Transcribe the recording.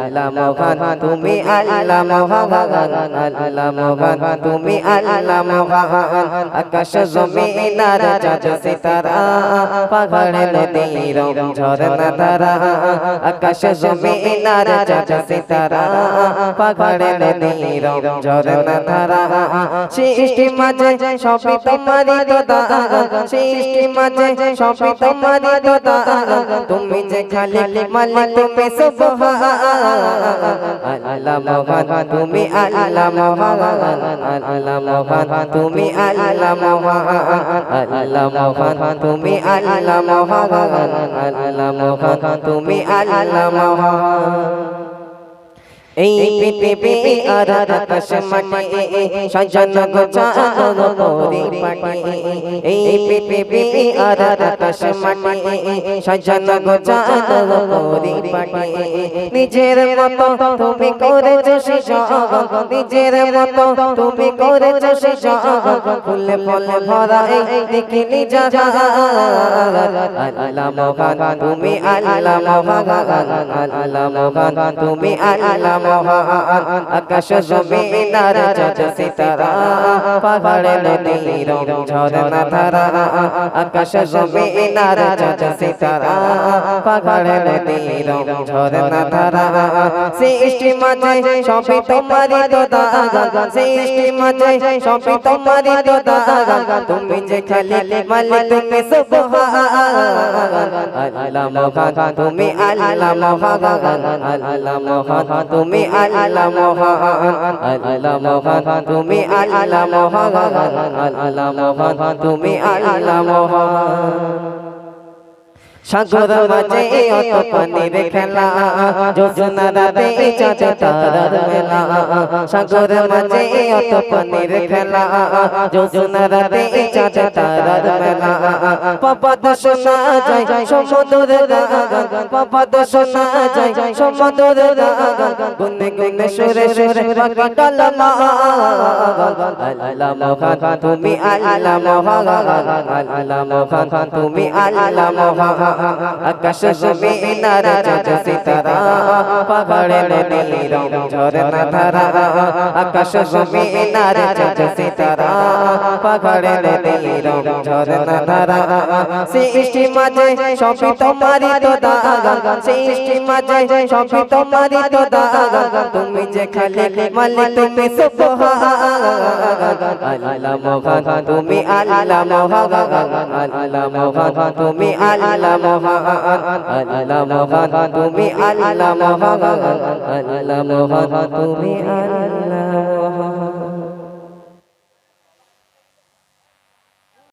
আল্লাহ মহান তুমি আল্লাহ মহান আল্লাহ মহান তুমি আল্লাহ মহান আকাশ জমিন আর চাঁদ সিতারা পাহাড়ে নদী ঝরনা ধারা আকাশ জমিন আর চাঁদ সিতারা পাহাড়ে নদী ঝরনা ধারা সৃষ্টি মাঝে সবই তোমারই তো দান সৃষ্টি মাঝে সবই তোমারই তো দান তুমি যে খালি মালিক তুমি সুবহান আল্লাহ মহান তুমি আল্লাহ মহান আল্লাহ মহান তুমি আল্লাহ মহান আল্লাহ মহান তুমি আল্লাহ মহান আল্লাহ মহান তুমি আল্লাহ মহান এই পৃথিবী আর আকাশ মাটি সাজানো গোছানো পরিপাটি এই পৃথিবী আর আকাশ মাটি। সাজানো গোছানো পরিপাটি নিজের মতো তুমি করেছ সৃজন নিজের মতো তুমি করেছ সৃজন ফুলে ফলে ভরা এই দেখিনি জাহান আল্লাহ মহান তুমি আল্লাহ মহান। আল্লাহ মহান তুমি আল্লাহ মহান। আকাশ জমিন আর চাঁদ সিতারা। পাহাড়ে নদী ঝরনা ধারা আকাশ জমিন আর চাঁদ সিতারা পাহাড়ে নদী ঝরনা ধারা সৃষ্টি মাঝে সবই তোমারই তো দান সৃষ্টি মাঝে সবই তোমারই তো দান তুমি যে খালি মালিক তুমি সুবহান আল্লাহ মহান তুমি আল্লাহ মহান আল্লাহ মহান তুমি আল্লাহ মহান আল্লাহ মহান তুমি আল্লাহ মহান আল্লাহ মহান তুমি আল্লাহ মহান সাগর মাঝে অত পানির খেলা যোজনা রাতে চাঁদ তারার মেলা সাগর মাঝে অত পানির খেলা তুমি আল্লাহ আকাশ জমিন আর চাঁদ সিতারা পাহাড়ে নদী ঝরনা ধারা। আকাশ জমিন আর চাঁদ সিতারা পাহাড়ে নদী ঝরনা ধারা। সৃষ্টি মাঝে সবই তোমারই তো দান সৃষ্টি মাঝে সবই তোমারই তো দান তুমি যে খালি মালিক, তুমি সুবহান। আল্লাহ মহান। তুমি আল্লাহ তুমি তুমি তুমি আল্লাহ